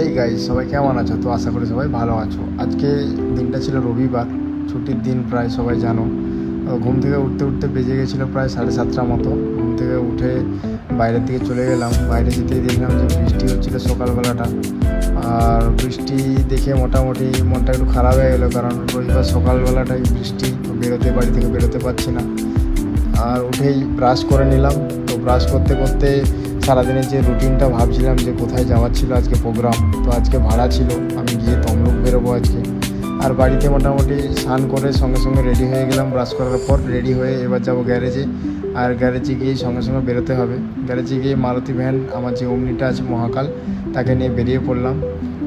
এই গাই সবাই কেমন আছো? তো আশা করি সবাই ভালো আছো। আজকে দিনটা ছিল রবিবার, ছুটির দিন প্রায় সবাই জানো। ঘুম থেকে উঠতে উঠতে বেজে গেছিল প্রায় সাড়ে সাতটার মতো। ঘুম থেকে উঠে বাইরের দিকে চলে গেলাম। বাইরে যেতেই দেখলাম যে বৃষ্টি হচ্ছিল সকালবেলাটা। আর বৃষ্টি দেখে মোটামুটি মনটা একটু খারাপ হয়ে গেলো, কারণ রবিবার সকালবেলাটাই বৃষ্টি। বেরোতে, বাড়ি থেকে বেরোতে পারছি না। আর উঠেই ব্রাশ করে নিলাম। তো ব্রাশ করতে করতে সারাদিনের যে রুটিনটা ভাবছিলাম যে কোথায় যাওয়ার ছিল আজকে প্রোগ্রাম, তো আজকে ভাড়া ছিল। আমি গিয়ে তমলুক বেরোবো আজকে। আর বাড়িতে মোটামুটি স্নান করে সঙ্গে সঙ্গে রেডি হয়ে গেলাম। ব্রাশ করার পর রেডি হয়ে এবার যাব গ্যারেজে। আর গ্যারেজে গিয়ে সঙ্গে সঙ্গে বেরোতে হবে। গ্যারেজে গিয়ে মারুতি ভ্যান, আমার যে অমনিটা আছে মহাকাল, তাকে নিয়ে বেরিয়ে পড়লাম।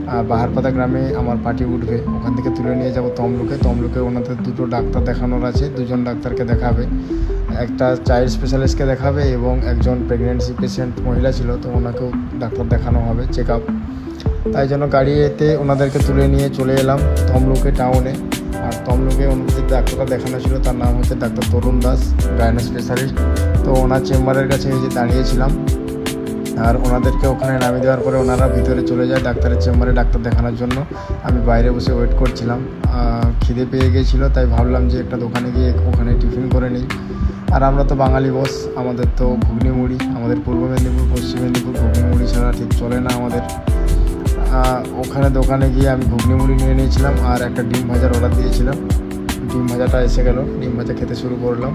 আর বাহারপাতা গ্রামে আমার পার্টি উঠবে। ওখান থেকে তুলে নিয়ে যাব তমলুকে। তমলুকে ওনাদের দুটো ডাক্তার দেখানোর আছে। দুজন ডাক্তারকে দেখাবে। একটা চাইল্ড স্পেশালিস্টকে দেখাবে এবং একজন প্রেগনেন্সি পেশেন্ট মহিলা ছিল, তো ওনাকেও ডাক্তার দেখানো হবে, চেক আপ। তাই জন্য গাড়িতে ওনাদেরকে তুলে নিয়ে চলে এলাম তমলুকে টাউনে আর তমলুকে যে ডাক্তারটা দেখানো ছিল, তার নাম হচ্ছে ডাক্তার তরুণ দাস গায়নো স্পেশালিস্ট তো ওনার চেম্বারের কাছে যে দাঁড়িয়েছিলাম, আর ওনাদেরকে ওখানে নামিয়ে দেওয়ার পরে ওনারা ভিতরে চলে যায় ডাক্তারের চেম্বারে ডাক্তার দেখানোর জন্য। আমি বাইরে বসে ওয়েট করছিলাম খিদে পেয়ে গিয়েছিল তাই ভাবলাম যে একটা দোকানে গিয়ে ওখানে টিফিন করে নিই। আর আমরা তো বাঙালি বস আমাদের তো ঘুগনি মুড়ি, আমাদের পূর্ব মেদিনীপুর, পশ্চিম মেদিনীপুর, ঘুগনি মুড়ি ছাড়া ঠিক চলে না আমাদের। ওখানে দোকানে গিয়ে আমি ঘুগনি মুড়ি নিয়ে নিয়েছিলাম আর একটা ডিম ভাজার অর্ডার দিয়েছিলাম। ডিম ভাজাটা এসে গেল, ডিম ভাজা খেতে শুরু করলাম।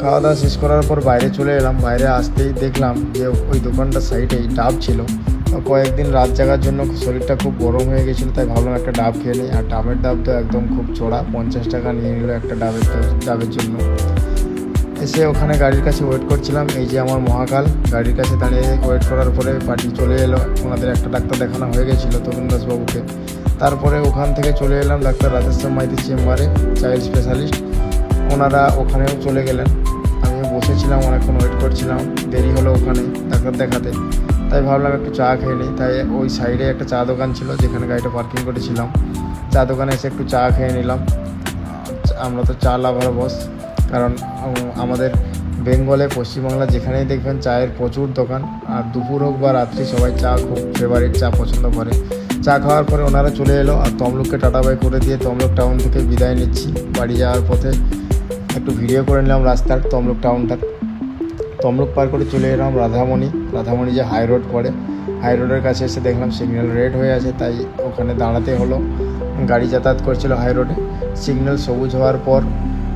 খাওয়া দাওয়া শেষ করার পর বাইরে চলে এলাম, বাইরে আসতেই দেখলাম যে ওই দোকানটার সাইডেই ডাব ছিল। কয়েকদিন রাত জাগার জন্য শরীরটা খুব গরম হয়ে গেছিল, তাই ভাবলাম একটা ডাব খেয়ে নিই। আর ডাবের ডাব তো একদম খুব চড়া, পঞ্চাশ টাকা নিয়ে নিল একটা ডাবের ডাবের জন্য। এসে ওখানে গাড়ির কাছে ওয়েট করছিলাম। এই যে আমার মহাকাল, গাড়ির কাছে দাঁড়িয়ে ওয়েট করার পরে পার্টি চলে এলো। ওনাদের একটা ডাক্তার দেখানো হয়ে গেছিল, তরুণ দাসবাবুকে তারপরে ওখান থেকে চলে এলাম ডাক্তার রাজেশ্বর মাইতির চেম্বারে চাইল্ড স্পেশালিস্ট ওনারা ওখানেও চলে গেলেন। আমিও বসেছিলাম, অনেকক্ষণ ওয়েট করছিলাম। দেরি হলো ওখানে ডাক্তার দেখাতে। তাই ভাবলাম একটু চা খেয়ে নিই। তাই ওই সাইডে একটা চা দোকান ছিল, যেখানে গাড়িটা পার্কিং করেছিলাম। চা দোকানে এসে একটু চা খেয়ে নিলাম। আমরা তো চা লাভার বস কারণ আমাদের বেঙ্গলে, পশ্চিমবাংলা যেখানেই দেখবেন চায়ের প্রচুর দোকান, আর দুপুর হোক বা রাত্রি সবাই চা খুব ফেভারিট চা পছন্দ করে। চা খাওয়ার পরে ওনারা চলে এলো, আর তমলুককে টাটা বাই করে দিয়ে তমলুক টাউন থেকে বিদায় নিচ্ছি। বাড়ি যাওয়ার পথে একটু ভিডিও করে নিলাম রাস্তার তমলুক টাউনটার তমলুক পার করে চলে এলাম রাধামণি। রাধামণি যে হাই রোড পড়ে হাই রোডের কাছে এসে দেখলাম সিগন্যাল রেড হয়ে আছে, তাই ওখানে দাঁড়াতে হলো। গাড়ি যাতায়াত করছিল হাই রোডে সিগন্যাল সবুজ হওয়ার পর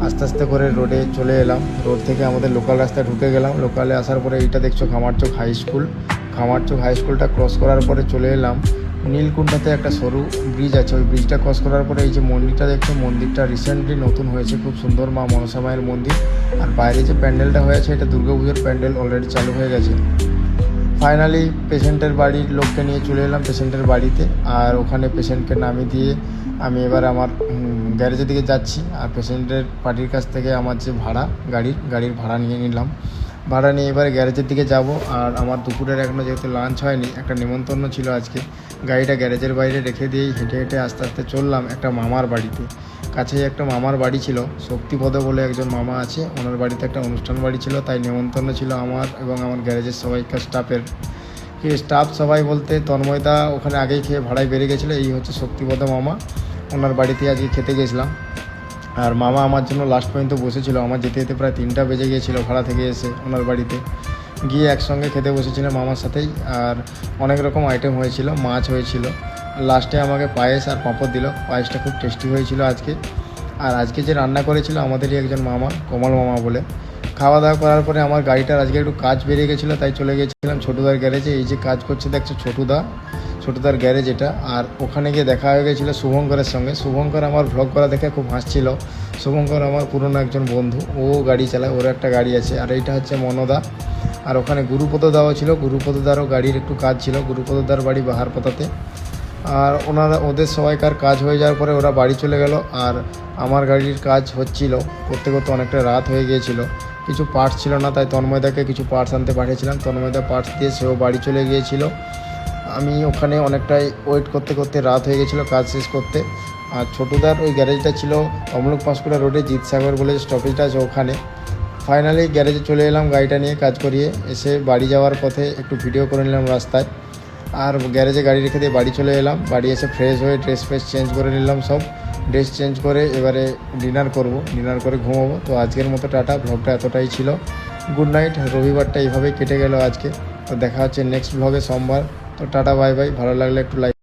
আস্তে আস্তে করে রোডে চলে এলাম। রোড থেকে আমাদের লোকাল রাস্তায় ঢুকে গেলাম। লোকালে আসার পরে এইটা দেখছ Khamarchok high school. Khamarchok high স্কুলটা ক্রস করার পরে চলে এলাম। নীলকুণ্ডাতে একটা সরু ব্রিজ আছে। ওই ব্রিজটা ক্রস করার পরে এই যে মন্দিরটা দেখছ, মন্দিরটা রিসেন্টলি নতুন হয়েছে। খুব সুন্দর মা মনসা মায়ের মন্দির। আর বাইরে যে প্যান্ডেলটা হয়েছে, এটা দুর্গাপুজোর প্যান্ডেল অলরেডি চালু হয়ে গেছে। ফাইনালি পেশেন্টের বাড়ির লোককে নিয়ে চলে এলাম পেশেন্টের বাড়িতে। আর ওখানে পেশেন্টকে নামিয়ে দিয়ে আমি এবার আমার গ্যারেজের দিকে যাচ্ছি। আর পেশেন্টের পার্টির কাছ থেকে আমার যে ভাড়া, গাড়ির গাড়ির ভাড়া নিয়ে নিলাম। ভাড়া নিয়ে এবার গ্যারেজের দিকে যাব। আর আমার দুপুরের এখনও যেহেতু লাঞ্চ হয়নি, একটা নিমন্ত্রণ ছিল আজকে। গাড়িটা গ্যারেজের বাইরে রেখে দিয়েই হেঁটে হেঁটে আস্তে আস্তে চললাম একটা মামার বাড়িতে। কাছেই একটা মামার বাড়ি ছিল, শক্তিপদ বলে একজন মামা আছে, ওনার বাড়িতে একটা অনুষ্ঠান বাড়ি ছিল, তাই নিমন্ত্রণ ছিল আমার এবং আমার গ্যারেজের সবাইকার স্টাফের। কি স্টাফ সবাই বলতে তন্ময়দা ওখানে আগেই খেয়ে ভাড়ায় বেড়ে গেছিল, এই হচ্ছে শক্তিপদ মামা, ওনার বাড়িতে আজকে খেতে গেছিলাম। আর মামা আমার জন্য লাস্ট পর্যন্ত বসেছিল, আমার যেতে যেতে প্রায় তিনটা বেজে গিয়েছিল ভাড়া থেকে এসে ওনার বাড়িতে। গিয়ে একসঙ্গে খেতে বসেছিলাম মামার সাথেই, আর অনেক রকম আইটেম হয়েছিল, মাছ হয়েছিল। লাস্টে আমাকে পায়েস আর পাঁপড় দিল। পায়েসটা খুব টেস্টি হয়েছিল আজকে। আর আজকে যে রান্না করেছিল আমাদেরই একজন মামা, কমল মামা বলে। খাওয়া দাওয়া করার পরে আমার গাড়িটার আজকে একটু কাজ বেরিয়ে গেছিল, তাই চলে গেছিলাম ছোটুদার গ্যারেজে। এই যে কাজ করছে দেখছ ছোটুদা, ছোটুদার গ্যারেজ এটা। আর ওখানে গিয়ে দেখা হয়ে গেছিল শুভঙ্করের সঙ্গে। শুভঙ্কর আমার ভ্লগ করা দেখে খুব হাসছিল। শুভঙ্কর আমার পুরনো একজন বন্ধু, ও গাড়ি চালায়, ওর একটা গাড়ি আছে। আর এইটা হচ্ছে মনদা। আর ওখানে গুরুপদ দাও ছিল, গুরুপদ দারও গাড়ির একটু কাজ ছিল। গুরুপদ দার বাড়ি বাহারপাতাতে। আর ওনারা, ওদের সবাইকার কাজ হয়ে যাওয়ার পরে ওরা বাড়ি চলে গেল। আর আমার গাড়ির কাজ হচ্ছিল। করতে করতে অনেকটা রাত হয়ে গিয়েছিল। কিছু পার্টস ছিল না, তাই তন্ময়দাকে কিছু পার্টস আনতে পাঠিয়েছিলাম। তন্ময়দা পার্টস দিয়ে সেও বাড়ি চলে গিয়েছিল। আমি ওখানে অনেকটাই ওয়েট করতে করতে রাত হয়ে গেছিল কাজ শেষ করতে। আর ছোটুদার ওই গ্যারেজটা ছিল অমলক পাঁশকুড়া রোডে, জিতসাগর বলে স্টপেজটা আছে ওখানে। ফাইনালি গ্যারেজে চলে এলাম গাড়িটা নিয়ে কাজ করিয়ে। এসে বাড়ি যাওয়ার পথে একটু ভিডিও করে নিলাম রাস্তায়। আর গ্যারেজে গাড়ি রেখে দিয়ে বাড়ি চলে এলাম। বাড়ি এসে ফ্রেশ হয়ে ড্রেস ফ্রেস চেঞ্জ করে নিলাম সব। ড্রেস চেঞ্জ করে এবারে ডিনার করব। ডিনার করে ঘুমাবো। তো আজকের মতো টাটা। ব্লগটা এতটাই ছিল। গুড নাইট রবিবারটা এইভাবেই কেটে গেল আজকে। তো দেখা হচ্ছে নেক্সট ব্লগে সোমবার। তো টাটা বাই বাই ভালো লাগলে একটু লাইক